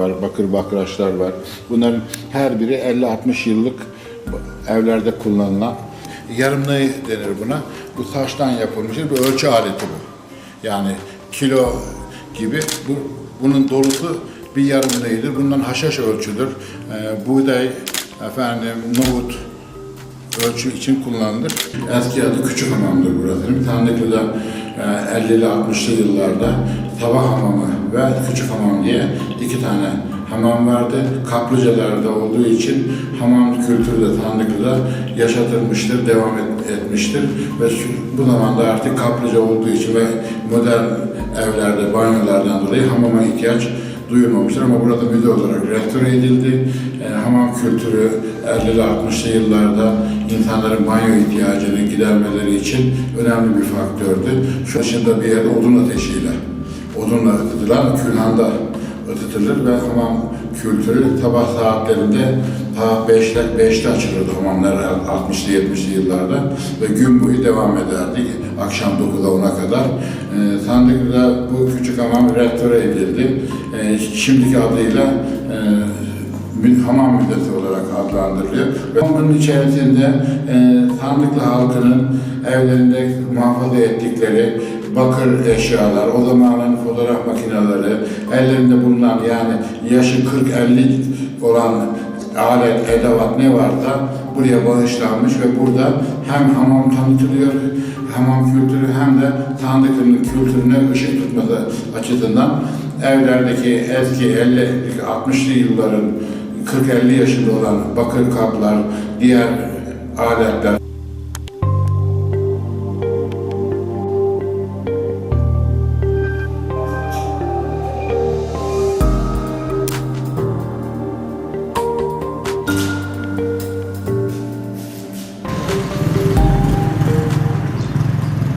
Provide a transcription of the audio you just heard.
var, bakır bakraçlar var. Bunların her biri 50-60 yıllık evlerde kullanılan yarımlığı denir buna. Bu taştan yapılmış bir ölçü aleti bu. Yani kilo gibi bu bunun dolusu bir yarımlığıdır. Bundan haşhaş ölçülür. Ee, buğday, efendim, nohut, ölçü için kullanılır. Eski adı Küçük Hamam'dır burası. Tanrıklı'da e, 50'li 60'lı yıllarda Tava Hamamı ve Küçük Hamam diye iki tane hamam vardı. Kaplıcalarda olduğu için hamam kültürü de Tanrıklı'da yaşatılmıştır, devam et- etmiştir. Ve bu zamanda artık kaplıca olduğu için ve modern evlerde, banyolardan dolayı hamama ihtiyaç duyulmamıştır ama burada müze olarak restore edildi. Kültürü 50'li 60'lı yıllarda insanların banyo ihtiyacını gidermeleri için önemli bir faktördü. Şu dışında bir yerde odun ateşiyle, odunla ısıtılan külhanda ısıtılır ve hamam kültürü sabah saatlerinde saat 5'te, 5'te açılırdı hamamlar 60'lı 70'li yıllarda ve gün boyu devam ederdi akşam 9'da 10'a kadar. E, Sandıklı'da bu küçük hamam restore edildi. E, şimdiki adıyla e, Mü- Hamam Müzesi olarak adlandırılıyor. Ve bunun içerisinde e, Sandıklı halkının evlerinde muhafaza ettikleri bakır eşyalar, o zamanın fotoğraf makineleri, ellerinde bulunan yani yaşı 40-50 olan alet, edevat ne varsa buraya bağışlanmış ve burada hem hamam tanıtılıyor, hamam kültürü hem de Tanrıklı'nın kültürüne ışık tutması açısından evlerdeki eski 50'lik 60'lı yılların 40-50 yaşında olan bakır kaplar, diğer aletler